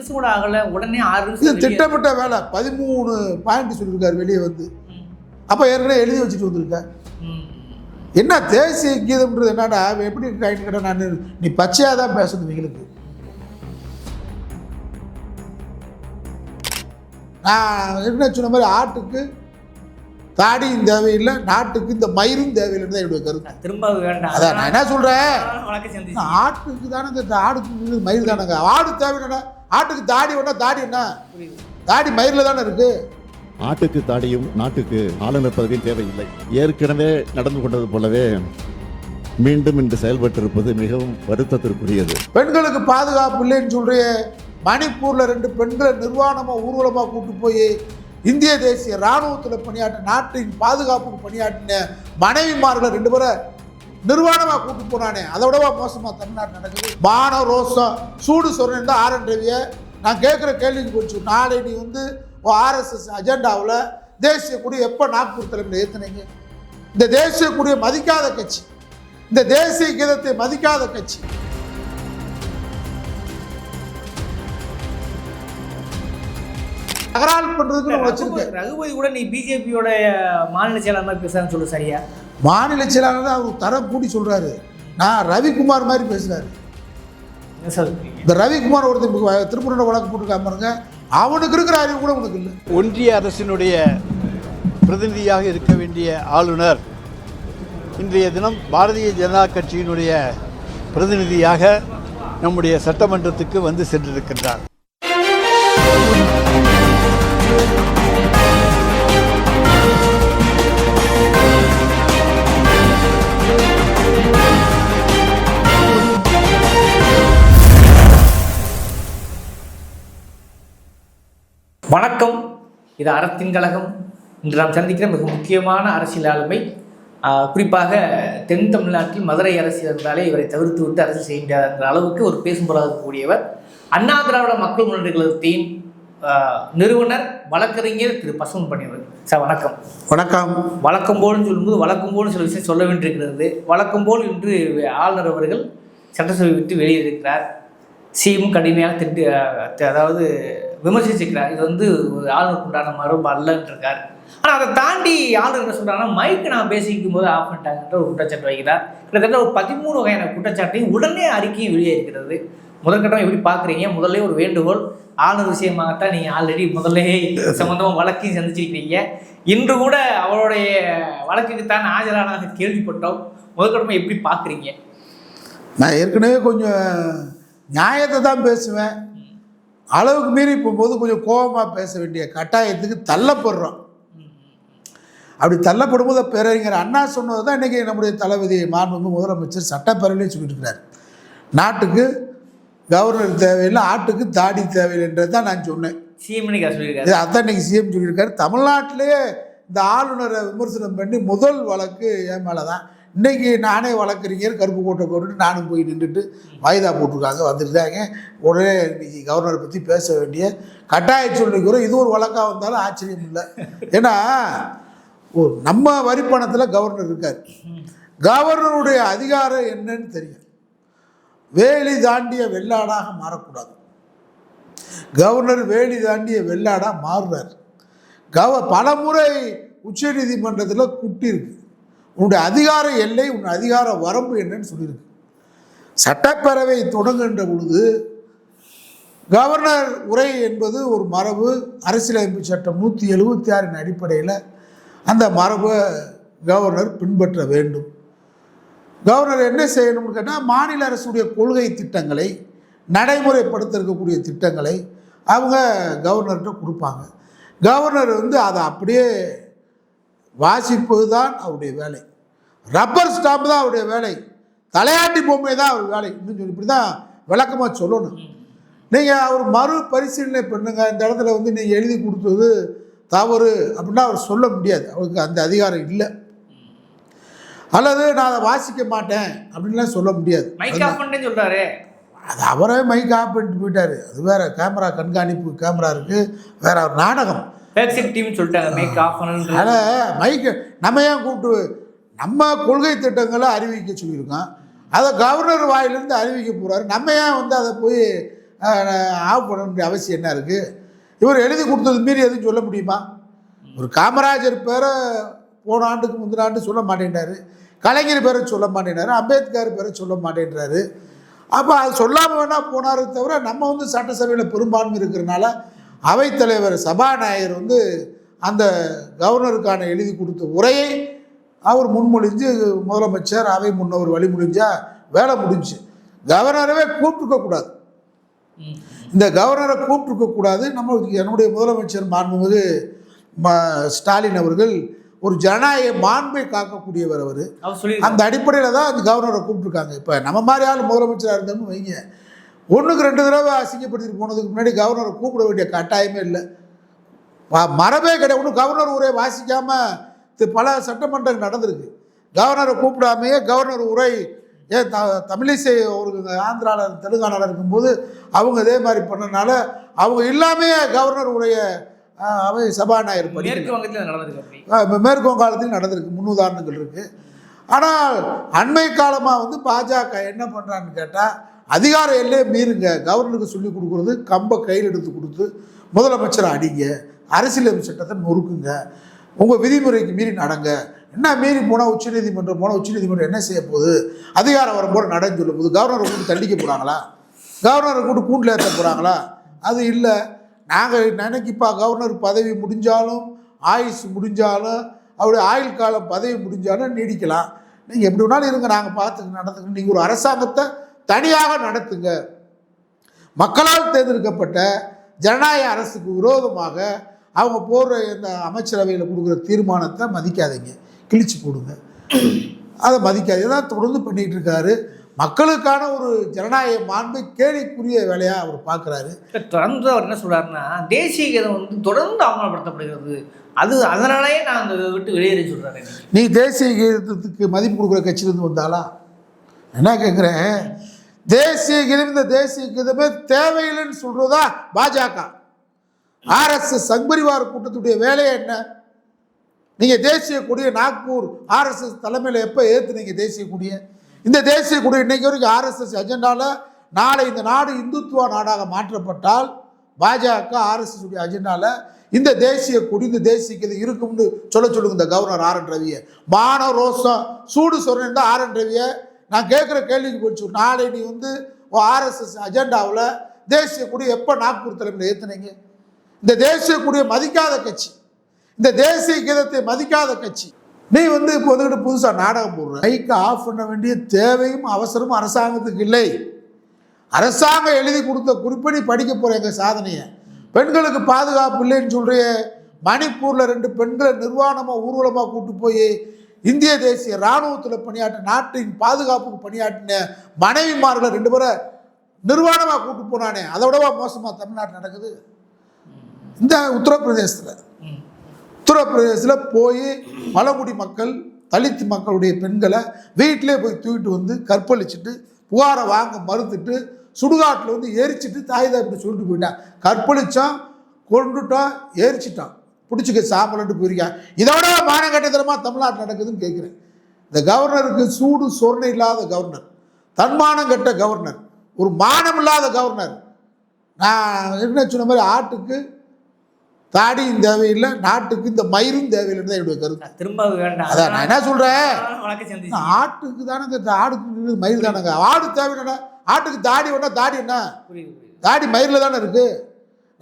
நிமிஷம் கூட ஆகல உடனே ஆறு இது நிமிஷம் வெளியே- திட்டமிட்ட வேலை. பதிமூணு பாயிண்ட் சொல்லியிருக்காரு வெளியே வந்து. அப்போ ஏற்கனவே எழுதி வச்சுட்டு வந்திருக்க. ம். என்ன தேசிய கீதம்ன்றது என்னடா எப்படி கைட்டு நான்? நீ பச்சையாக தான் பேசணும் இவங்களுக்கு நான் என்ன சொன்ன மாதிரி ஆட்டுக்கு தாடியும் தேவையில்லை நாட்டுக்கு இந்த மயிரும் தேவையில்லைன்னு தான் என்னுடைய கருத்து. நான் திரும்ப வேண்டாம். அதான் நான் என்ன சொல்கிறேன் ஆட்டுக்கு தானே இந்த ஆடுக்கு மயில் தானேங்க. ஆடு தேவைன்னா ஆட்டுக்கு தாடி வேணா தாடி என்ன? தாடி மயிரில் தானே இருக்குது ஆட்டுக்கு தாடியும் நாட்டுக்கு ஆளுநர் பதவியும் தேவையில்லை. ஏற்கனவே நடந்து கொண்டது போலவே மீண்டும் இன்று செயல்பட்டிருப்பது மிகவும் வருத்தத்திற்குரியது. பெண்களுக்கு பாதுகாப்பு இல்லைன்னு சொல்றிய. மணிப்பூர்ல ரெண்டு பெண்களை நிர்வாணமா ஊர்வலமா கூட்டு போய் இந்திய தேசிய ராணுவத்தில் பணியாற்ற நாட்டின் பாதுகாப்புக்கு பணியாற்றின மனைவிமார்களை ரெண்டு பேரை நிர்வாணமா கூட்டு போனானே. அதை விடவா மோசமா தமிழ்நாடு நடக்குது? மான ரோசம் சூடு தான் ஆர் என் ரவியை நான் கேட்குற கேள்விக்கு போச்சு. நாளை நீ வந்து ஆர்எஸ்எஸ் அஜெண்டாவில் தேசிய கொடி எப்போ நாக்பூர் தலைமையில் ஏற்றுனீங்க இந்த தேசிய கொடியை மதிக்காத கட்சி. இந்த தேசிய கீதத்தை மதிக்காத கட்சி. தகராறு பண்றதுக்கு வச்சிருக்கேன். ரகுபதி கூட நீ பிஜேபியோட மாநில செயலாளர் பேசுறான்னு சொல்லு சரியா? மாநில செயலாளர் தான் அவர் தரம் கூடி சொல்றாரு. நான் ரவிக்குமார் மாதிரி பேசுறாரு. என்ன சொல்றீங்க? இந்த ரவிக்குமார் ஒருத்தர் திருப்பூர் வழக்கு போட்டுருக்காம பாருங்க. அவனுக்கு இருக்கிற அறிவு கூட உனக்கு இல்லை. ஒன்றிய அரசினுடைய பிரதிநிதியாக இருக்க வேண்டிய ஆளுநர் இன்றைய தினம் பாரதிய ஜனதா கட்சியினுடைய பிரதிநிதியாக நம்முடைய சட்டமன்றத்துக்கு வந்து சென்றிருக்கின்றார். வணக்கம். இது அறத்தின் கழகம். இன்று நாம் சந்திக்கிற மிக முக்கியமான அரசியல் ஆளுமை குறிப்பாக தென் தமிழ்நாட்டில் மதுரை அரசியல் இருந்தாலே இவரை தவிர்த்து விட்டு அரசியல் செய்ய முடியாத அளவுக்கு ஒரு பேசும் இருக்கக்கூடியவர் அண்ணா திராவிட மக்கள் முன்னேற்ற கழகத்தின் நிறுவனர் வழக்கறிஞர் திரு பசுமன் பண்ணியவர் சார் வணக்கம். வணக்கம். வழக்கம் போல்னு சொல்லும்போது வழக்கம் போல் சில விஷயம் சொல்ல வேண்டியிருக்கிறது. வழக்கம் போல் இன்று ஆளுநர் அவர்கள் சட்டசபை விட்டு வெளியேறிருக்கிறார் சிஎம் கடுமையாக திட்டு அதாவது விமர்சிச்சிருக்கிறார் இது வந்து ஒரு ஆளுநருக்கு உண்டான மரபு அல்லன்னு இருக்கார் ஆனால் அதை தாண்டி ஆளுநர் என்ன சொல்கிறாங்கன்னா மைக்கு நான் பேசிக்கும் போது ஆஃப் பண்ணிட்டாங்கன்ற ஒரு குற்றச்சாட்டு வைக்கிறார். கிட்டத்தட்ட ஒரு பதிமூணு வகையான குற்றச்சாட்டையும் உடனே அறிக்கையும் வெளியே இருக்கிறது முதற்கட்டம் எப்படி பார்க்குறீங்க முதல்ல ஒரு வேண்டுகோள். ஆளுநர் விஷயமாகத்தான் நீங்கள் ஆல்ரெடி முதல்ல சம்மந்தமாக வழக்கையும் சந்திச்சிருக்கீங்க இன்று கூட அவருடைய வழக்குக்கு தான் ஆஜரான கேள்விப்பட்டோம் முதற்கட்டமாக எப்படி பார்க்குறீங்க நான் ஏற்கனவே கொஞ்சம் நியாயத்தை தான் பேசுவேன். அளவுக்கு மீறி போகும்போது கொஞ்சம் கோபமாக பேச வேண்டிய கட்டாயத்துக்கு தள்ளப்படுறோம். அப்படி தள்ளப்படும் போது பேரறிஞர் அண்ணா சொன்னது தான் இன்றைக்கி நம்முடைய தளபதி மாண்புமிகு முதலமைச்சர் சட்டப்பேரவையிலே சொல்லியிருக்கிறார் நாட்டுக்கு கவர்னர் தேவையில்லை ஆட்டுக்கு தாடி தேவையில்லைன்றது தான் நான் சொன்னேன். சொல்லியிருக்காரு? இது அதான் இன்னைக்கு சிஎம் சொல்லியிருக்காரு. தமிழ்நாட்டிலேயே இந்த ஆளுநரை விமர்சனம் பண்ணி முதல் வழக்கு என் மேலே தான் இன்னைக்கு நானே வழக்கறிஞர் கருப்பு கோட்டை போட்டுட்டு நானும் போய் நின்றுட்டு வாய்தா போட்டிருக்காங்க வந்துருக்காங்க. உடனே இன்னைக்கு கவர்னரை பற்றி பேச வேண்டிய கட்டாய சொல்லிக்கிறோம் இது ஒரு வழக்காக வந்தாலும் ஆச்சரியம் இல்லை. ஏன்னா ஓ நம்ம வரிப்பணத்தில் கவர்னர் இருக்கார். கவர்னருடைய அதிகாரம் என்னன்னு தெரியும். வேலி தாண்டிய வெள்ளாடாக மாறக்கூடாது. கவர்னர் வேலி தாண்டிய வெள்ளாடாக மாறுறார். கவ பலமுறை உச்சநீதிமன்றத்தில் குட்டியிருக்கு உன்னுடைய அதிகார எல்லை உன் அதிகார வரம்பு என்னன்னு சொல்லியிருக்கு. சட்டப்பேரவை தொடங்குகின்ற பொழுது கவர்னர் உரை என்பது ஒரு மரபு அரசியலமைப்பு சட்டம் நூற்றி எழுபத்தி ஆறின் அடிப்படையில் அந்த மரபை கவர்னர் பின்பற்ற வேண்டும். கவர்னர் என்ன செய்யணும்னு கேட்டால் மாநில அரசுடைய கொள்கை திட்டங்களை நடைமுறைப்படுத்த இருக்கக்கூடிய திட்டங்களை அவங்க கவர்னர்கிட்ட கொடுப்பாங்க. கவர்னர் வந்து அதை அப்படியே வாசிப்பது தான் அவருடைய வேலை. ரப்பர் ஸ்டாம்ப் தான் அவருடைய வேலை. தலையாட்டி பொம்மை தான் அவர் வேலை. இன்னும் சொல்லி இப்படி தான் விளக்கமாக சொல்லணும். நீங்கள் அவர் மறு பரிசீலனை பண்ணுங்க. இந்த இடத்துல வந்து நீங்கள் எழுதி கொடுத்தது தவறு அப்படின்னா அவர் சொல்ல முடியாது. அவருக்கு அந்த அதிகாரம் இல்லை. அல்லது நான் அதை வாசிக்க மாட்டேன் அப்படின்லாம் சொல்ல முடியாது. மைக் சொல்றாரு. அது அவரே மைக் ஆஃப் பண்ணிட்டு போயிட்டாரு. அது வேற கேமரா கண்காணிப்பு கேமரா இருக்குது வேற ஒரு நாடகம். சொல்லிட்டாங்க. மைக் ஆஃப் மைக்கு நம்ம ஏன் கூப்பிட்டு நம்ம கொள்கை திட்டங்களை அறிவிக்க சொல்லியிருக்கோம் அதை கவர்னர் வாயிலிருந்து அறிவிக்க போகிறாரு நம்ம ஏன் வந்து அதை போய் ஆஃப் பண்ண வேண்டிய அவசியம் என்ன இருக்குது இவர் எழுதி கொடுத்தது மீறி எதுவும் சொல்ல முடியுமா? ஒரு காமராஜர் பேரை போன ஆண்டுக்கு முந்தின ஆண்டு சொல்ல மாட்டேன்றாரு. கலைஞர் பேரை சொல்ல மாட்டேன்றாரு. அம்பேத்கர் பேரை சொல்ல மாட்டேன்றாரு. அப்போ அது சொல்லாமல் வேணால் போனாரு தவிர நம்ம வந்து சட்டசபையில் பெரும்பான்மை இருக்கிறனால அவைத்தலைவர் சபாநாயகர் வந்து அந்த கவர்னருக்கான எழுதி கொடுத்த உரையை அவர் முன்மொழிஞ்சு முதலமைச்சர் அவை முன்னவர் வழிமொழிஞ்சா வேலை முடிஞ்சு. கவர்னரவே கூப்பிட்டுக்க கூடாது. ம். இந்த கவர்னரை கூப்பிட்டுருக்க கூடாது. நம்ம என்னுடைய முதலமைச்சர் மாண்புமிகு ஸ்டாலின் அவர்கள் ஒரு ஜனநாயக மாண்பை காக்கக்கூடியவர் அவர். அந்த அடிப்படையில் தான் அந்த கவர்னரை கூப்பிட்டுருக்காங்க. இப்போ நம்ம மாதிரி ஆள் முதலமைச்சராக இருந்தோம்னு வைங்க. ஒன்றுக்கு ரெண்டு தடவை அசிங்கப்படுத்திட்டு போனதுக்கு முன்னாடி கவர்னரை கூப்பிட வேண்டிய கட்டாயமே இல்லை. மரபே கிடையாது. ஒன்றும் கவர்னர் உரை வாசிக்காமல் பல சட்டமன்றங்கள் நடந்திருக்கு. கவர்னரை கூப்பிடாமையே கவர்னர் உரை ஏன் த தமிழிசை அவருக்கு ஆந்திராவில் தெலுங்கானாவில் இருக்கும்போது அவங்க இதே மாதிரி பண்ணனால அவங்க இல்லாமையே கவர்னர் உரைய அவை சபாநாயகர் படிக்கல. மேற்கு வங்கத்தில் நடந்திருக்கு மேற்கு வங்காளத்தில் நடந்திருக்கு முன்னுதாரணங்கள் இருக்குது ஆனால் அண்மை காலமாக வந்து பாஜக என்ன பண்ணுறான்னு கேட்டால் அதிகார எல்லையை மீறுங்க. கவர்னருக்கு சொல்லி கொடுக்குறது கம்பை கையில் எடுத்து கொடுத்து முதலமைச்சரை அடிங்க. அரசியலமைப்பு சட்டத்தை நொறுக்குங்க. உங்கள் விதிமுறைக்கு மீறி நடங்க. என்ன மீறி போனால் உச்சநீதிமன்றம் போனால் உச்சநீதிமன்றம் என்ன செய்ய போகுது? அதிகாரம் வரும்போது நடன்னு சொல்லும் போது கவர்னரை கூட்டு தண்டிக்க போகிறாங்களா கவர்னரை கூட்டு கூண்டில் ஏற்ற போகிறாங்களா அது இல்லை. நாங்கள் நினைக்கிப்பா கவர்னர் பதவி முடிஞ்சாலும் ஆயுஸ் முடிஞ்சாலும் அவருடைய ஆயுள் காலம் பதவி முடிஞ்சாலும் நீடிக்கலாம். நீங்கள் எப்படி வேணாலும் இருங்க நாங்கள் பார்த்துக்க நடத்துங்க நீங்கள் ஒரு அரசாங்கத்தை தனியாக நடத்துங்க. மக்களால் தேர்ந்தெடுக்கப்பட்ட ஜனநாயக அரசுக்கு விரோதமாக அவங்க போடுற இந்த அமைச்சரவையில் கொடுக்குற தீர்மானத்தை மதிக்காதீங்க. கிழிச்சு போடுங்க. அதை மதிக்காது இதான் தொடர்ந்து பண்ணிகிட்டு இருக்காரு. மக்களுக்கான ஒரு ஜனநாயக மாண்பை கேலிக்குரிய வேலையாக அவர் பார்க்குறாரு. தொடர்ந்து அவர் என்ன சொல்றாருன்னா தேசிய கீதம் வந்து தொடர்ந்து அவமானப்படுத்தப்படுகிறது. அது அதனாலேயே நான் அந்த விட்டு வெளியேறி இன்னைக்கு. நீ தேசிய கீதத்துக்கு மதிப்பு கொடுக்குற கட்சியிலேருந்து வந்தாளா? என்ன கேட்குறேன் தேசிய கீதம் இந்த தேசிய கீதமே தேவையில்லைன்னு சொல்கிறதா பாஜக? ஆர்எஸ்எஸ் சங்பரிவார கூட்டத்துடைய வேலையை என்ன? நீங்கள் தேசிய கொடியை நாக்பூர் ஆர்எஸ்எஸ் தலைமையில் எப்போ ஏற்றுனீங்க தேசிய கொடியை? இந்த தேசிய கொடி இன்னைக்கு வரைக்கும் ஆர்எஸ்எஸ் அஜெண்டாவில் நாளை இந்த நாடு இந்துத்துவ நாடாக மாற்றப்பட்டால் பாஜக ஆர்எஸ்எஸ் உடைய அஜெண்டாவில் இந்த தேசிய கொடி இந்த தேசிய கீதை இருக்கும்னு சொல்ல சொல்லுங்க இந்த கவர்னர் ஆர் என் ரவியை. மான ரோசம் சூடு சொல்கிறேன் தான் ஆர் என் ரவியை. நான் கேட்குற கேள்விக்கு போச்சு நாளை நீ வந்து ஆர்எஸ்எஸ் அஜெண்டாவில் தேசிய கொடி எப்போ நாக்பூர் தலைமையில் ஏற்றுனீங்க இந்த தேசிய கொடியை மதிக்காத கட்சி. இந்த தேசிய கீதத்தை மதிக்காத கட்சி. நீ வந்து இப்போ வந்துக்கிட்டு புதுசாக நாடகம் போடுற. மைக்கை ஆஃப் பண்ண வேண்டிய தேவையும் அவசரமும் அரசாங்கத்துக்கு இல்லை. அரசாங்கம் எழுதி கொடுத்த குறிப்பை படிக்க போகிற எங்கள் சாதனையை. பெண்களுக்கு பாதுகாப்பு இல்லைன்னு சொல்கிற மணிப்பூரில் ரெண்டு பெண்களை நிர்வாணமாக ஊர்வலமாக கூட்டு போய் இந்திய தேசிய இராணுவத்தில் பணியாற்ற நாட்டின் பாதுகாப்புக்கு பணியாற்றின மனைவிமார்களை ரெண்டு பேரை நிர்வாணமாக கூட்டு போனானே. அதை விடவா மோசமாக தமிழ்நாட்டில் நடக்குது? இந்த உத்தரப்பிரதேசத்தில் உத்தரப்பிரதேசத்தில் போய் பழங்குடி மக்கள் தலித் மக்களுடைய பெண்களை வீட்டிலே போய் தூக்கிட்டு வந்து கற்பழிச்சிட்டு புகாரை வாங்க மறுத்துட்டு சுடுகாட்டில் வந்து எரிச்சிட்டு தாய் தாப்பிட்டு சொல்லிட்டு போயிட்டான். கற்பழித்தான் கொண்டுட்டான் எரிச்சிட்டான். பிடிச்சிக்க சாம்பலன்ட்டு போயிருக்கான். இதோட மானகட்டத்தனமாக தமிழ்நாட்டில் நடக்குதுன்னு கேட்குறேன் இந்த கவர்னருக்கு சூடு சொர்ணை இல்லாத கவர்னர் தன்மானம் கெட்ட கவர்னர் ஒரு மானம் இல்லாத கவர்னர். நான் என்ன சொன்ன மாதிரி ஆட்டுக்கு தாடியும் தேவையில்லை நாட்டுக்கு இந்த மயிரும் தேவையில்லைன்னு தான் என்னுடைய கருத்து. திரும்ப வேண்டாம். அதான் நான் என்ன சொல்கிறேன் ஆட்டுக்கு தானங்க இந்த ஆடுக்கு மயிர் தானங்க. ஆடு தேவையான ஆட்டுக்கு தாடி வேணா தாடி என்ன? தாடி மயிரில் தானே இருக்கு.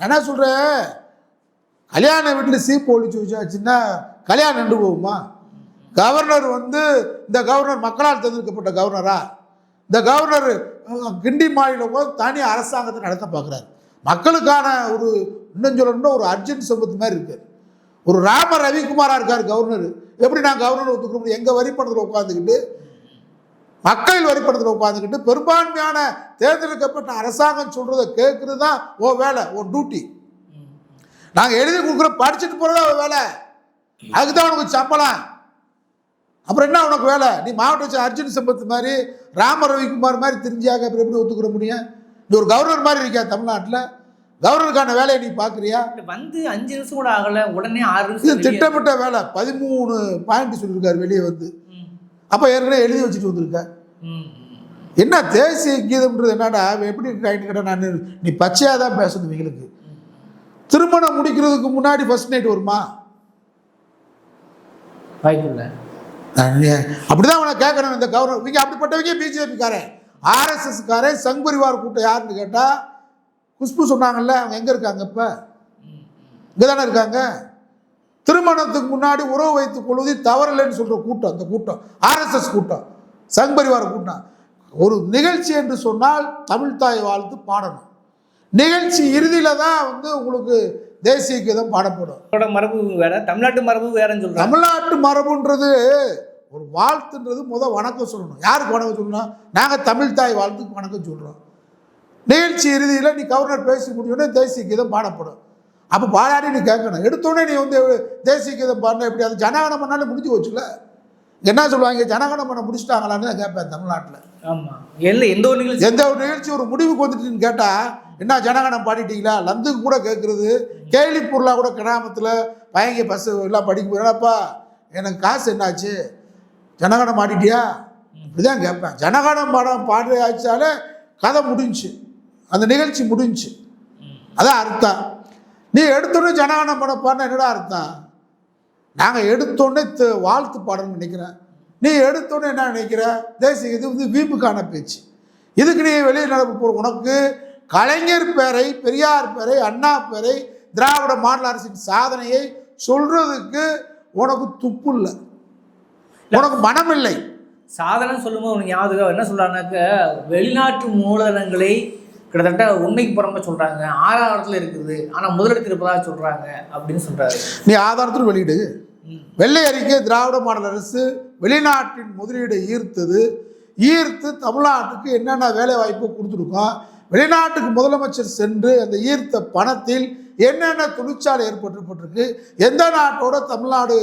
நான் என்ன சொல்கிறேன் கல்யாண வீட்டில் சீப்பு ஒழிச்சு வச்சாச்சுன்னா கல்யாணம் நின்று போகுமா? கவர்னர் வந்து இந்த கவர்னர் மக்களால் தேர்ந்தெடுக்கப்பட்ட கவர்னரா? இந்த கவர்னர் கிண்டி மாநிலம் போது தனி அரசாங்கத்தை நடத்த பார்க்குறாரு. மக்களுக்கான ஒரு இன்னும் சொல்லணும்னா ஒரு அர்ஜென்ட் சம்பத்து மாதிரி இருக்குது ஒரு ராம ரவிக்குமாராக இருக்கார் கவர்னர். எப்படி நான் கவர்னர் ஒத்துக்க முடியும்? எங்கள் வரிப்பணத்தில் உட்காந்துக்கிட்டு மக்கள் வரிப்பணத்தில் உட்காந்துக்கிட்டு பெரும்பான்மையான தேர்ந்தெடுக்கப்பட்ட அரசாங்கம் சொல்கிறத கேட்குறது தான் ஓ வேலை ஓ டியூட்டி நாங்கள் எழுதி கொடுக்குற படிச்சுட்டு போகிறதா வேலை. அதுக்கு தான் உனக்கு சம்பளம். அப்புறம் என்ன உனக்கு வேலை? நீ மாவட்ட அர்ஜுன் சம்பத் மாதிரி ராம ரவிக்குமார் மாதிரி தெரிஞ்சாக்க அப்புறம் எப்படி ஒத்துக்கிற முடியும்? நீ ஒரு கவர்னர் மாதிரி இருக்கியா தமிழ்நாட்டில்? கவர்னருக்கான வேலையை நீ பார்க்குறியா? வந்து அஞ்சு நிமிஷம் கூட ஆகல. உடனே ஆறு இது திட்டமிட்ட வேலை. பதிமூணு பாயிண்ட் சொல்லியிருக்காரு வெளியே வந்து. அப்போ ஏற்கனவே எழுதி வச்சுட்டு வந்திருக்க. ம், ம். என்ன தேசிய கீதம்ன்றது என்னடா? எப்படி ரைட்டு கேட்டால் நான் நீ பச்சையாக தான் பேசணும் இவங்களுக்கு. திருமணம் முடிக்கிறதுக்கு முன்னாடி ஃபர்ஸ்ட் நைட் வருமா? அப்படிதான் அவனை கேட்கணும் இந்த கவர்னர். இவங்க அப்படிப்பட்டவங்க பிஜேபிக்காரன் ஆர்எஸ்எஸ்காரன் சங் பரிவார் கூட்டம் யாருன்னு கேட்டால் குஷ்பு சொன்னாங்கல்ல அவங்க எங்கே இருக்காங்க இப்போ? இங்கே தானே இருக்காங்க. திருமணத்துக்கு முன்னாடி உறவு வைத்துக் கொள்வது தவறில்லைன்னு சொல்கிற கூட்டம் அந்த கூட்டம். ஆர்எஸ்எஸ் கூட்டம். சங் பரிவார கூட்டம். ஒரு நிகழ்ச்சி என்று சொன்னால் தமிழ் தாய் வாழ்த்து பாடணும். நிகழ்ச்சி இறுதியில் தான் வந்து உங்களுக்கு தேசிய கீதம் பாடப்படும். மரபு வேற தமிழ்நாட்டு மரபு வேறன்னு சொல்றாங்க தமிழ்நாட்டு மரபுன்றது ஒரு வாழ்த்துன்றது முத வணக்கம் சொல்லணும். யாருக்கு வணக்கம் சொல்லணும்? நாங்கள் தமிழ் தாய் வாழ்த்துக்கு வணக்கம் சொல்கிறோம் நிகழ்ச்சி இறுதியில் நீ கவர்னர் பேசி முடியும்னே தேசிய கீதம் பாடப்படும். அப்போ பாடாடி நீ கேட்கணும். எடுத்தோடனே நீ வந்து தேசிய கீதம் பாடின எப்படி? அது ஜனகணம் பண்ணாலும் முடிஞ்சு போச்சுல என்ன சொல்லுவாங்க? ஜனகணம் பண்ண முடிச்சிட்டாங்களான்னு நான் கேட்பேன் தமிழ்நாட்டில். ஆமா. எல்ல எந்த ஒரு நிகழ்ச்சி எந்த ஒரு நிகழ்ச்சி ஒரு முடிவுக்கு வந்துட்டுன்னு கேட்டால் என்ன ஜனகணம் பாடிட்டீங்களா? லந்துக்கு கூட கேட்குறது கேலிப்பூர்லா கூட கிராமத்தில் பயங்க பஸ் எல்லாம் படிக்க போயிடாப்பா எனக்கு காசு என்னாச்சு? ஜனகணம் பாடிட்டியா? இப்படிதான் கேட்பேன். ஜனகணம் படம் பாடு ஆச்சாலே கதை முடிஞ்சுச்சு. அந்த நிகழ்ச்சி முடிஞ்சுச்சு அதான் அர்த்தம். நீ எடுத்தோடனே ஜனகணம் படம் பாடினா என்னடா அர்த்தம்? நாங்கள் எடுத்தோடனே வாழ்த்து பாடணும்னு நினைக்கிறேன். நீ எடுத்தோடனே என்ன நினைக்கிற? தேசிய இது வந்து வீம்புக்கான பேச்சு. இதுக்கு நீ வெளியே நடப்பு போகிற உனக்கு கலைஞர் பேரை பெரியார் பேரை அண்ணா பேரை திராவிட மாடல் அரசின் சாதனையை சொல்றதுக்கு உனக்கு துப்பு இல்லை. உனக்கு மனம் இல்லை. சாதனை சொல்லும்போது உனக்கு ஞாபகம் என்ன சொல்றாங்கன்னாக்க வெளிநாட்டு மூலதனங்களை கிட்டத்தட்ட உண்மைக்கு புறம்ப சொல்றாங்க. ஆறாம் இடத்துல இருக்குது. ஆனா முதலிடத்தில் இருப்பதாக சொல்றாங்க அப்படின்னு சொல்றாரு. நீ ஆதாரத்தில் வெளியிடு. வெள்ளை அறிக்கை திராவிட மாடல் அரசு வெளிநாட்டின் முதலீடை ஈர்த்தது. ஈர்த்து தமிழ்நாட்டுக்கு என்னென்ன வேலை வாய்ப்பு கொடுத்துருக்கோம்? வெளிநாட்டுக்கு முதலமைச்சர் சென்று அந்த ஈர்த்த பணத்தில் என்னென்ன தொழிற்சாலை ஏற்பட்டுப்பட்டிருக்கு எந்த நாட்டோட தமிழ்நாடு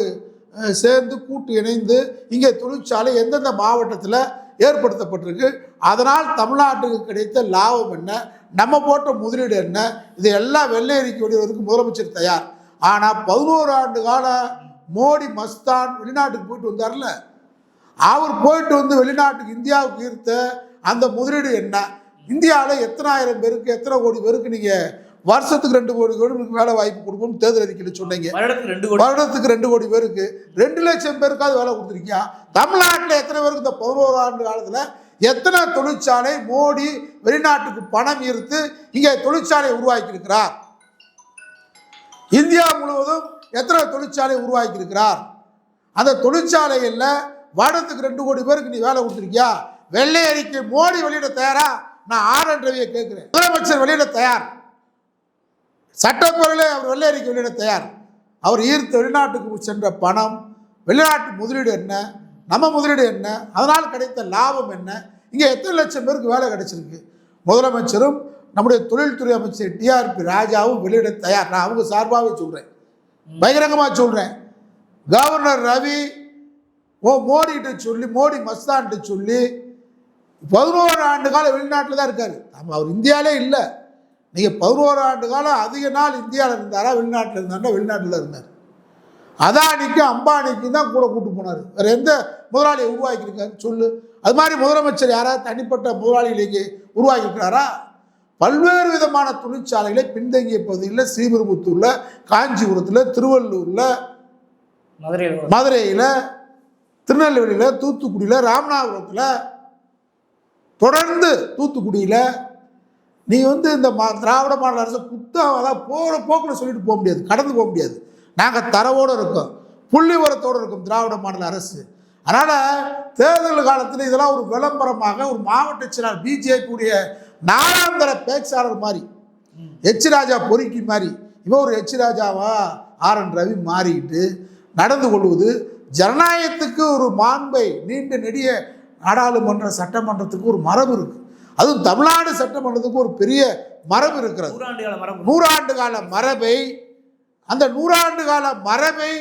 சேர்ந்து கூட்டு இணைந்து இங்கே தொழிற்சாலை எந்தெந்த மாவட்டத்தில் ஏற்படுத்தப்பட்டிருக்கு. அதனால் தமிழ்நாட்டுக்கு கிடைத்த லாபம் என்ன? நம்ம போட்ட முதலீடு என்ன? இது எல்லாம் வெள்ளை அறிக்கை முதலமைச்சர் தயார். ஆனால் பதினோரு ஆண்டு கால மோடி மஸ்தான் வெளிநாட்டுக்கு போயிட்டு வந்தார்ல. அவர் போயிட்டு வந்து வெளிநாட்டுக்கு இந்தியாவுக்கு ஈர்த்த அந்த முதலீடு என்ன? இந்தியாவில் எத்தனாயிரம் பேருக்கு எத்தனை கோடி பேருக்கு நீங்கள் வருஷத்துக்கு ரெண்டு கோடி பேருக்கு வேலை வாய்ப்பு கொடுப்போம்னு தேர்தல் அறிக்கையில் சொன்னீங்க. வருடத்துக்கு ரெண்டு கோடி. பேருக்கு ரெண்டு லட்சம் பேருக்காவது வேலை கொடுத்துருக்கியா? தமிழ்நாட்டில் எத்தனை பேருக்கு இந்த பதினோரு ஆண்டு காலத்தில் எத்தனை தொழிற்சாலை மோடி வெளிநாட்டுக்கு பணம் ஈர்த்து இங்கே தொழிற்சாலை உருவாக்கி இருக்கிறார் இந்தியா முழுவதும் எத்தனை தொழிற்சாலை உருவாக்கி இருக்கிறார் அந்த தொழிற்சாலைகளில் வருடத்துக்கு ரெண்டு கோடி பேருக்கு நீ வேலை கொடுத்துருக்கியா? வெள்ளை அறிக்கை மோடி வெளியிட தயாரா? நான் ஆர் என் ரவியை கேட்குறேன். முதலமைச்சர் வெளியிட தயார். சட்டப்பேரவையில் அவர் வெள்ளை அறிக்கை வெளியிட தயார். அவர் ஈர்த்த வெளிநாட்டுக்கு சென்ற பணம் வெளிநாட்டு முதலீடு என்ன நம்ம முதலீடு என்ன அதனால் கிடைத்த லாபம் என்ன இங்கே எத்தனை லட்சம் பேருக்கு வேலை கிடைச்சிருக்கு? முதலமைச்சரும் நம்முடைய தொழில்துறை அமைச்சர் டிஆர்பி ராஜாவும் வெளியிட தயார். நான் அவங்க சார்பாகவே சொல்கிறேன் பகிரங்கமாக சொல்கிறேன் கவர்னர் ரவி ஓ மோடிகிட்ட சொல்லி மோடி மஸ்தான்கிட்ட சொல்லி பதினோரு ஆண்டு காலம் வெளிநாட்டில் தான் இருக்கார். அவர் இந்தியாவிலே இல்லை. நீங்கள் பதினோரு ஆண்டு காலம் அதிக நாள் இந்தியாவில் இருந்தாரா வெளிநாட்டில் இருந்தாரா வெளிநாட்டில் இருந்தார். அதானிக்கும் அம்பானிக்கும் தான் கூட கூட்டு போனார். வேறு எந்த முதலாளியை உருவாக்கியிருக்காரு சொல்லு. அது மாதிரி முதலமைச்சர் யாராவது தனிப்பட்ட முதலாளிகளை இங்கே உருவாக்கியிருக்கிறாரா? பல்வேறு விதமான தொழிற்சாலைகளை பின்தங்கிய பகுதியில் ஸ்ரீபெரும்புத்தூரில் காஞ்சிபுரத்தில் திருவள்ளூரில் மதுரையில். மதுரையில் திருநெல்வேலியில் தூத்துக்குடியில் ராமநாதபுரத்தில் தொடர்ந்து தூத்துக்குடியில் நீ வந்து இந்த மா திராவிட மாடல் அரசு குத்தம் அதாவது போகிற போக்கில் சொல்லிட்டு போக முடியாது கடந்து போக முடியாது. நாங்கள் தரவோடு இருக்கோம் புள்ளி உரத்தோடு இருக்கும் திராவிட மாடல் அரசு. அதனால் தேர்தல் காலத்தில் இதெல்லாம் ஒரு விளம்பரமாக ஒரு மாவட்ட செயலாளர் பிஜேபியுடைய நாலாம் பேச்சாளர் மாதிரி எச் ராஜா பொறுக்கி மாதிரி இவன் ஒரு எச் ராஜாவா? ஆர் என் ரவி மாறிக்கிட்டு நடந்து கொள்வது ஜனநாயகத்துக்கு ஒரு மாண்பை நீண்ட நெடிய நாடாளுமன்ற சட்டமன்றத்துக்கு ஒரு மரபு இருக்குது அதுவும் தமிழ்நாடு சட்டமன்றத்துக்கு ஒரு பெரிய மரபு இருக்கிறது. நூறாண்டு கால மரபு. நூறாண்டு கால மரபை அந்த நூறாண்டு கால மரபை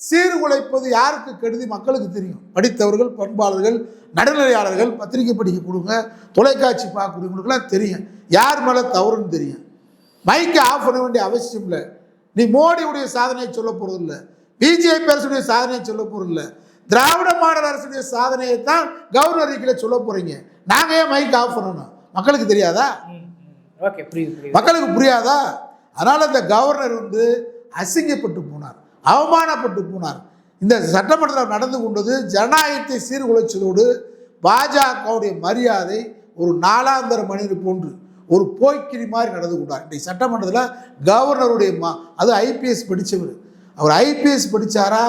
சீர்குலைப்பது யாருக்கு கெடுதி மக்களுக்கு தெரியும். படித்தவர்கள் பண்பாளர்கள் நடுநிலையாளர்கள் பத்திரிகை படிக்க கொடுங்க தொலைக்காட்சி பார்க்கக்கூடியவங்களுக்குலாம் தெரியும். யார் மேலே தவறுன்னு தெரியும். மைக்கை ஆஃப் பண்ண வேண்டிய அவசியம் இல்லை. நீ மோடியுடைய சாதனையை சொல்ல போகிறது இல்லை. பிஜேபி அரசுடைய சாதனையை சொல்ல போகிறது இல்லை. திராவிட மாடல் அரசுடைய சாதனையை தான் கவர்னர் அறிக்கையில் சொல்ல போகிறீங்க நாங்கள் ஏன் மைக் ஆஃப் பண்ணணும்? மக்களுக்கு தெரியாதா? ஓகே புரியுது மக்களுக்கு புரியாதா? அதனால் இந்த கவர்னர் வந்து அசிங்கப்பட்டு போனார் அவமானப்பட்டு போனார். இந்த சட்டமன்றத்தில் நடந்து கொண்டது ஜனநாயகத்தை சீர்குலைச்சதோடு பாஜகவுடைய மரியாதை ஒரு நாலாந்தர மனிதர் போன்று ஒரு போய்க்கிரி மாதிரி நடந்து கொண்டார். இன்றைக்கு சட்டமன்றத்தில் கவர்னருடைய மா அது ஐபிஎஸ் படித்தவர் அவர் ஐபிஎஸ் படித்தாரா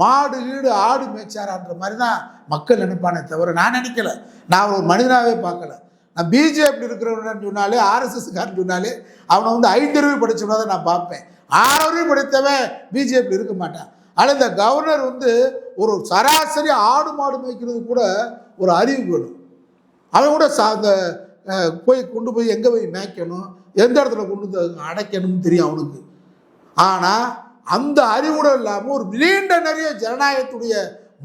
மாடு ஈடு ஆடு மேய்ச்சாரான்ற மாதிரி தான் மக்கள் நினைப்பானே தவிர நான் நினைக்கல. நான் ஒரு மனிதனாகவே பார்க்கல. நான் பிஜேபி இருக்கிறவன் சொன்னாலே ஆர்எஸ்எஸ்காரன் சொன்னாலே அவனை வந்து ஐந்தறிவு படித்தவனா தான் நான் பார்ப்பேன். ஆறறிவு படித்தவன் பிஜேபி இருக்க மாட்டான். ஆனால் இந்த கவர்னர் வந்து ஒரு சராசரி ஆடு மாடு மேய்க்கிறது கூட ஒரு அறிவு வேணும். அவன் கூட சா அந்த போய் கொண்டு போய் எங்கே போய் மேய்க்கணும் எந்த இடத்துல கொண்டு வந்து அடைக்கணும்னு தெரியும் அவனுக்கு. ஆனால் அந்த அறிவுடன் இல்லாமல் ஒரு நீண்ட நிறைய ஜனநாயகத்துடைய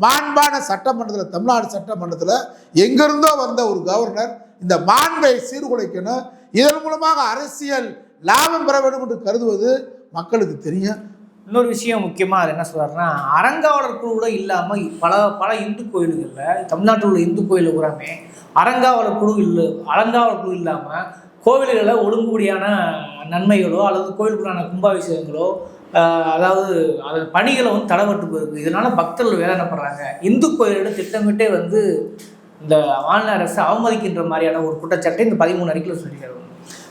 மாண்பான சட்டமன்றத்தில் தமிழ்நாடு சட்டமன்றத்தில் எங்கிருந்தோ வந்த ஒரு கவர்னர் இந்த மாண்பை சீர்குலைக்கணும். இதன் மூலமாக அரசியல் லாபம் பெற வேண்டும் என்று கருதுவது மக்களுக்கு தெரியும். இன்னொரு விஷயம் முக்கியமாக அது என்ன சொல்கிறாருன்னா அறங்காவலர் குழுவோட இல்லாமல் பல பல இந்து கோயில்களில் தமிழ்நாட்டில் உள்ள இந்து கோயில் கூடாமே அறங்காவலர் குழு இல்லை அறங்காவலர் குழு இல்லாமல் கோவில்களில் ஒழுங்குபடியான நன்மைகளோ அல்லது கோயிலுக்குள்ளான கும்பாபிஷேகங்களோ அதாவது அது பணிகளை வந்து தடைபட்டு போயிருக்கு. இதனால பக்தர்கள் வேதனைப்படுறாங்க இந்து கோயிலோட திட்டமிட்டே வந்து இந்த மாநில அரசு அவமதிக்கின்ற மாதிரியான ஒரு குற்றச்சாட்டை இந்த பதிமூணு அறிக்கையில் சொல்லியிருக்காரு.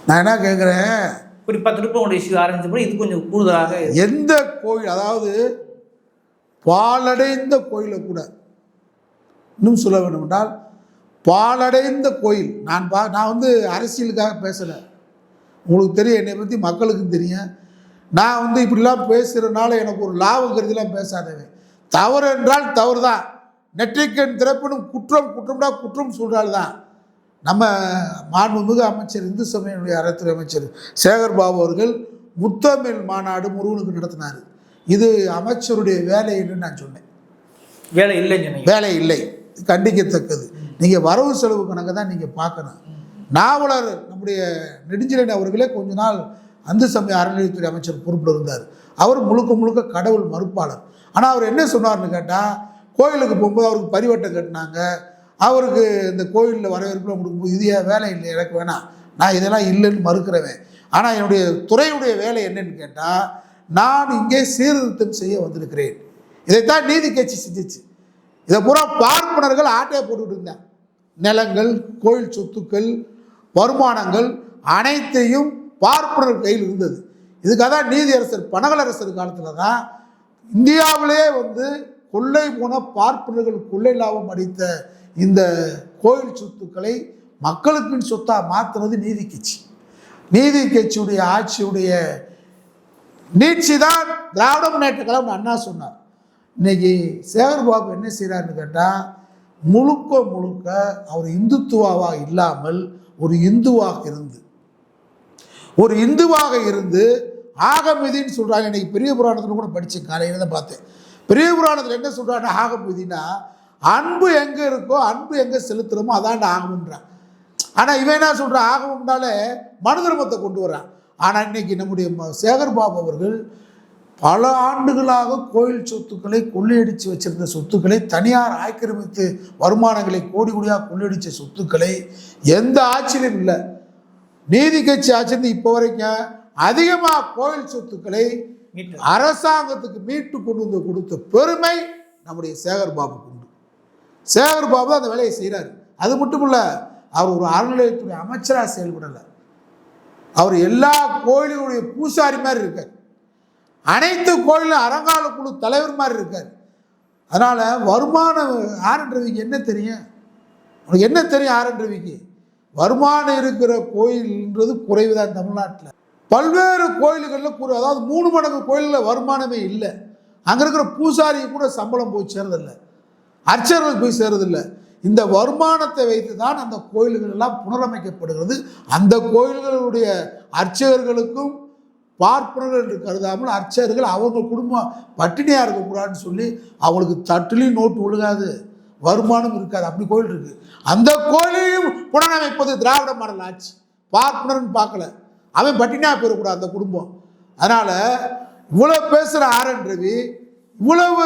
நான் என்ன கேட்குறேன் குறிப்பாக திருப்பவங்க இஷ்யூ ஆரம்பிச்சப்போ இது கொஞ்சம் கூடுதலாக எந்த கோயில் அதாவது பாலடைந்த கோயிலை கூட இன்னும் சொல்ல வேண்டும் என்றால் பாலடைந்த கோயில் நான் பா நான் வந்து அரசியலுக்காக பேசலை உங்களுக்கு தெரியும் என்னை பற்றி மக்களுக்கும் தெரியும். நான் வந்து இப்படிலாம் பேசுகிறதுனால எனக்கு ஒரு லாபம் கருதிலாம் பேசாதவன் தவறு என்றால் தவறு தான் நெற்றிக்கண் திறப்பினும் குற்றம் குற்றம்டா குற்றம் சொல்கிறாள் தான் நம்ம மாண்புமிகு அமைச்சர் இந்து சமயனுடைய அறத்துறை அமைச்சர் சேகர் பாபு அவர்கள் முத்தமிழ் மாநாடு முருகனுக்கு நடத்தினார். இது அமைச்சருடைய வேலை என்று நான் சொன்னேன். வேலை இல்லைன்னு வேலை இல்லை. கண்டிக்கத்தக்கது. நீங்கள் வரவு செலவு கணக்கை தான் நீங்கள் பார்க்கணும். நாவலர் நம்முடைய நெடுஞ்செழியன் அவர்களே கொஞ்ச நாள் அந்த சமய அறநிலையத்துறை அமைச்சர் பொறுப்பில் இருந்தார். அவர் முழுக்க முழுக்க கடவுள் மறுப்பாளர். ஆனால் அவர் என்ன சொன்னார்னு கேட்டால் கோயிலுக்கு போகும்போது அவருக்கு பரிவட்டம் கட்டினாங்க. அவருக்கு இந்த கோயிலில் வரவேற்புலாம் கொடுக்கும்போது இது என் வேலை இல்லை எனக்கு வேணாம். நான் இதெல்லாம் இல்லைன்னு மறுக்கிறவன். ஆனால் என்னுடைய துறையுடைய வேலை என்னன்னு கேட்டால் நான் இங்கே சீர்திருத்தம் செய்ய வந்திருக்கிறேன். இதைத்தான் நீதி கட்சி செஞ்சிச்சு. இதை பூரா பார்ப்பனர்கள் ஆட்டையை போட்டுக்கிட்டு இருந்தாங்க. நிலங்கள் கோயில் சொத்துக்கள் வருமானங்கள் அனைத்தையும் பார்ப்பனர் கையில் இருந்தது. இதுக்காக தான் நீதியரசர் பனகலரசர் காலத்தில் தான் இந்தியாவிலே வந்து கொள்ளை போன பார்ப்பனர்கள் கொள்ளை லாபம் அடித்த இந்த கோயில் சொத்துக்களை மக்களுக்கு சொத்தாக மாற்றுறது நீதி கட்சி. நீதி கட்சியுடைய ஆட்சியுடைய நீட்சி தான் திராவிட முன்னேற்ற கழகம் அண்ணா சொன்னார். இன்னைக்கு சேகர்பாபு என்ன செய்கிறாருன்னு கேட்டால் முழுக்க முழுக்க அவர் இந்துத்துவாவாக இல்லாமல் ஒரு இந்துவாக இருந்து ஒரு இந்துவாக இருந்து ஆகமிதின்னு சொல்கிறாங்க இன்றைக்கி பெரிய புராணத்தில் கூட படித்தேன் காலையில் தான் பார்த்தேன். பெரிய புராணத்தில் என்ன சொல்கிறாங்க ஆகமிதினா அன்பு எங்கே இருக்கோ அன்பு எங்கே செலுத்துகிறோமோ அதான் ஆகமுன்றான். ஆனால் இவன் என்ன சொல்கிறான் ஆகமும்னாலே மனு தர்மத்தை கொண்டு வரான் ஆனால் இன்னைக்கு நம்முடைய ம- சேகர் பாபு அவர்கள் பல ஆண்டுகளாக கோயில் சொத்துக்களை கொள்ளையடித்து வச்சிருந்த சொத்துக்களை தனியார் ஆக்கிரமித்து வருமானங்களை கோடி கோடியாக கொள்ளையடித்த சொத்துக்களை எந்த ஆட்சியிலும் இல்லை. நீதி கட்சி ஆட்சியிருந்து இப்போ வரைக்கும் அதிகமாக கோயில் சொத்துக்களை அரசாங்கத்துக்கு மீட்டு கொண்டு வந்து கொடுத்த பெருமை நம்முடைய சேகர் பாபுக்கு உண்டு. சேகர் பாபு அந்த வேலையை செய்கிறார் அது மட்டும் இல்லை அவர் ஒரு அறநிலையத்துறை அமைச்சராக செயல்படலை. அவர் எல்லா கோயிலுடைய பூசாரி மாதிரி இருக்கார். அனைத்து கோயிலும் அறங்கால குழு தலைவர் மாதிரி இருக்கார். அதனால் வருமானம் ஆர் ரவிக்கு என்ன தெரியும்? உனக்கு என்ன தெரியும் ஆர் ரவிக்கு வருமானம் இருக்கிற கோயில்ன்றது குறைவு தான் தமிழ்நாட்டில். பல்வேறு கோயில்களில் குறை அதாவது மூணு மடங்கு கோயிலில் வருமானமே இல்லை. அங்கே இருக்கிற பூசாரிக்கு கூட சம்பளம் போய் சேர்றதில்லை. அர்ச்சகர்களுக்கு போய் சேர்றதில்லை. இந்த வருமானத்தை வைத்து தான் அந்த கோயில்கள் எல்லாம் புனரமைக்கப்படுகிறது. அந்த கோயில்களுடைய அர்ச்சகர்களுக்கும் பார்ப்பனர்கள் என்று கருதாமல் அர்ச்சகர்கள் அவங்க குடும்பம் பட்டினியாக இருக்கக்கூடாதுன்னு சொல்லி அவங்களுக்கு தட்டிலையும் நோட்டு ஒழுகாது. வருமானம் இருக்காது. அப்படி கோயில் இருக்குது அந்த கோயிலையும் புனரமைப்பது திராவிட மாடல் ஆட்சி. பார்ப்பனர்னு பார்க்கல. அவன் பட்டினியாக போயிடக்கூடாது அந்த குடும்பம். அதனால் இவ்வளோ பேசுகிற ஆர்என் ரவி இவ்வளவு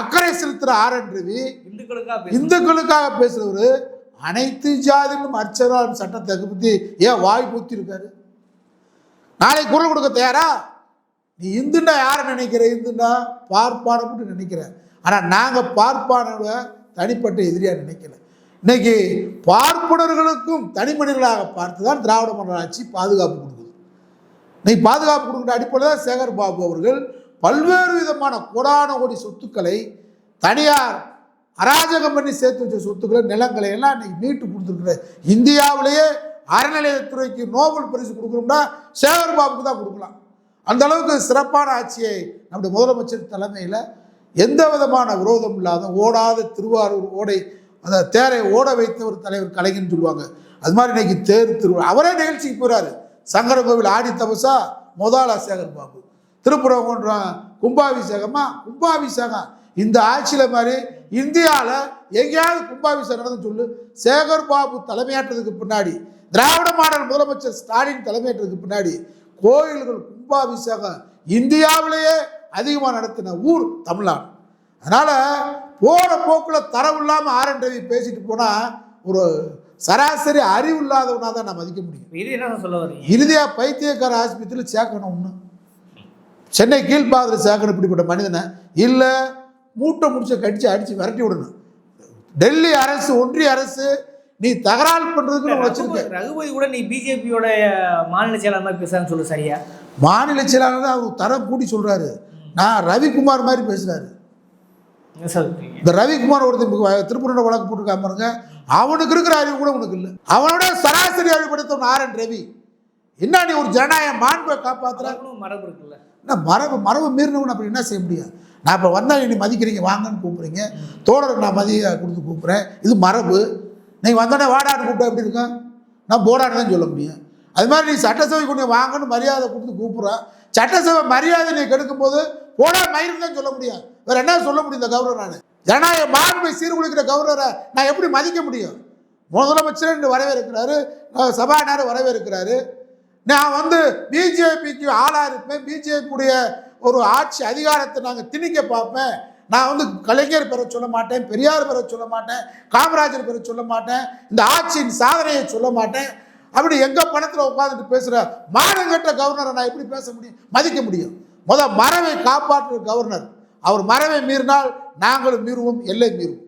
அக்கறை செலுத்துகிற ஆர்என் ரவி இந்துக்களுக்காக பேச இந்துக்களுக்காக பேசுகிறவர் அனைத்து ஜாதியிலும் அர்ச்சகர் சட்டத்தை பற்றி ஏன் வாய் பொத்தி இருக்காரு? நாளைக்கு குரல் கொடுக்க தயாரா? நீ இந்துண்டா யாரை நினைக்கிற? இந்துண்டா பார்ப்பானம்னு நினைக்கிற. ஆனால் நாங்கள் பார்ப்பானோட தனிப்பட்ட எதிரியாக நினைக்கல. இன்னைக்கு பார்ப்பனர்களுக்கும் தனிமனிதர்களாக பார்த்து தான் திராவிட மண்டல ஆட்சி பாதுகாப்பு கொடுக்குது. இன்னைக்கு பாதுகாப்பு கொடுக்குற அடிப்படையில் தான் சேகர் பாபு அவர்கள் பல்வேறு விதமான கோடான கோடி சொத்துக்களை தனியார் அராஜகம் பண்ணி சேர்த்து வச்ச சொத்துக்களை நிலங்களை எல்லாம் இன்னைக்கு மீட்டு கொடுத்துருக்குற இந்தியாவிலேயே அறநிலையத்துறைக்கு நோபல் பரிசு கொடுக்கணும்னா சேகர் பாபுக்கு தான் கொடுக்கலாம். அந்த அளவுக்கு சிறப்பான ஆட்சியை நம்முடைய முதலமைச்சர் தலைமையில் எந்த விதமான விரோதம் இல்லாத ஓடாத திருவாரூர் ஓடை அந்த தேரை ஓட வைத்த ஒரு தலைவர் கலைஞன் சொல்லுவாங்க. அது மாதிரி இன்னைக்கு தேர் திருவிழா அவரே நிகழ்ச்சிக்கு போகிறாரு சங்கர கோவில் ஆடி தபசா முதலா சேகர் பாபு. திருப்புறம் கும்பாபிஷேகமா? கும்பாபிஷேகம் இந்த ஆட்சியில் மாதிரி இந்தியாவில் எங்கேயாவது கும்பாபிஷேகம் நடந்து சொல்லு. சேகர் பாபு தலைமையாற்றதுக்கு பின்னாடி திராவிட மாடல் முதலமைச்சர் ஸ்டாலின் தலைமையேற்றதுக்கு பின்னாடி கோயில்கள் கும்பாபிஷேகம். இந்தியாவிலேயே அதிகமாக நடத்தின ஊர் தமிழ்நாடு. அதனால் போகிற போக்கில் தரவு இல்லாமல் ஆர் என் ரவி பேசிட்டு போனால் ஒரு சராசரி அறிவு இல்லாதவனாக தான் நான் மதிக்க முடியும். இறுதியாக பைத்தியக்கார ஆஸ்பத்திரியில் சேர்க்கணும் ஒன்று சென்னை கீழ்பாதையில் சேர்க்கணும் இப்படிப்பட்ட மனிதனை. இல்லை மூட்டை முடிச்ச கடிச்சு அடித்து விரட்டி விடணும். டெல்லி அரசு ஒன்றிய அரசு நீ தகராறு பண்ணுறதுக்கு வச்சிருக்க. ரகுபதி கூட நீ பிஜேபியோட மாநில செயலாளர் பேசுறான்னு சொல்லு சரியா. மாநில செயலாளர் அவர் தரம் கூட்டி சொல்கிறாரு நான் ரவிக்குமார் மாதிரி பேசுகிறாரு இந்த ரவிக்குமார் ஒருத்தன் திருப்பூரில் வழக்கு போட்டிருக்காம பாருங்க. அவனுக்கு இருக்கிற அறிவு கூட உனக்கு இல்லை. அவனோட சராசரி அறிவு படுத்தவன் ஆர் என் ரவி. என்ன நீ ஒரு ஜனநாயக மாண்பை அவங்களும் மரபு இருக்குல்ல. என்ன மரபு மரபு மீறினவன் அப்படி என்ன செய்ய முடியும்? நான் இப்போ வந்தால் நீ மதிக்கிறீங்க வாங்கன்னு கூப்பிட்றீங்க. தோழருக்கு நான் மதிய கொடுத்து கூப்பிட்றேன். இது மரபு. நீங்கள் வந்தோடனே வாடான்னு கூப்பிட்டா எப்படி இருக்கும்? நான் போடான்னு தான் சொல்ல முடியும். அது மாதிரி நீ சட்டசபை கொண்டு வாங்கன்னு மரியாதை கொடுத்து கூப்பிட்றேன் சட்டசபை மரியாதை நீ கெடுக்கும்போது போடா மயிறு தான் சொல்ல முடியும். வேற என்ன சொல்ல முடியும் இந்த கவர்னர் நான்? ஜனநாயக மாண்பை சீர்குலைக்கிற கவர்னரை நான் எப்படி மதிக்க முடியும்? முதலமைச்சர் இன்று வரவேற்கிறாரு அஹ் சபாநாயகர் வரவேற்கிறாரு. நான் வந்து பிஜேபிக்கு ஆளாக இருப்பேன். பிஜேபியுடைய ஒரு ஆட்சி அதிகாரத்தை நாங்கள் திணிக்க பார்ப்பேன். நான் வந்து கலைஞர் பெற சொல்ல மாட்டேன் பெரியார் பெற சொல்ல மாட்டேன் காமராஜர் பெற சொல்ல மாட்டேன் இந்த ஆட்சியின் சாதனையை சொல்ல மாட்டேன். அப்படி எங்கள் பணத்தில் உட்காந்துட்டு பேசுகிற மானங்கட்ட கவர்னரை நான் எப்படி பேச முடியும்? மதிக்க முடியும். முத மரபை காப்பாற்று கவர்னர். அவர் மரபை மீறினால் நாங்களும் மீறுவோம் எல்லை மீறுவோம்.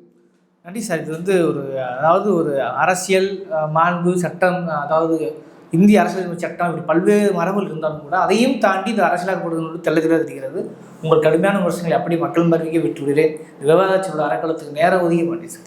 நன்றி சார். இது வந்து ஒரு அதாவது ஒரு அரசியல் மாண்பு சட்டம் அதாவது இந்திய அரசியல் சட்டம் இப்படி பல்வேறு மரபுகள் இருந்தாலும் கூட அதையும் தாண்டி இந்த அரசியலாக தெள்ள தெளிவாக தெரிகிறது. உங்கள் கடுமையான விமர்சனங்களை அப்படி மக்கள் மருவிக்க விட்டுவிடுகிறேன். விவாதச்சோட அறக்கலத்துக்கு நேரம் ஒதுக்க மாட்டேன் சார்.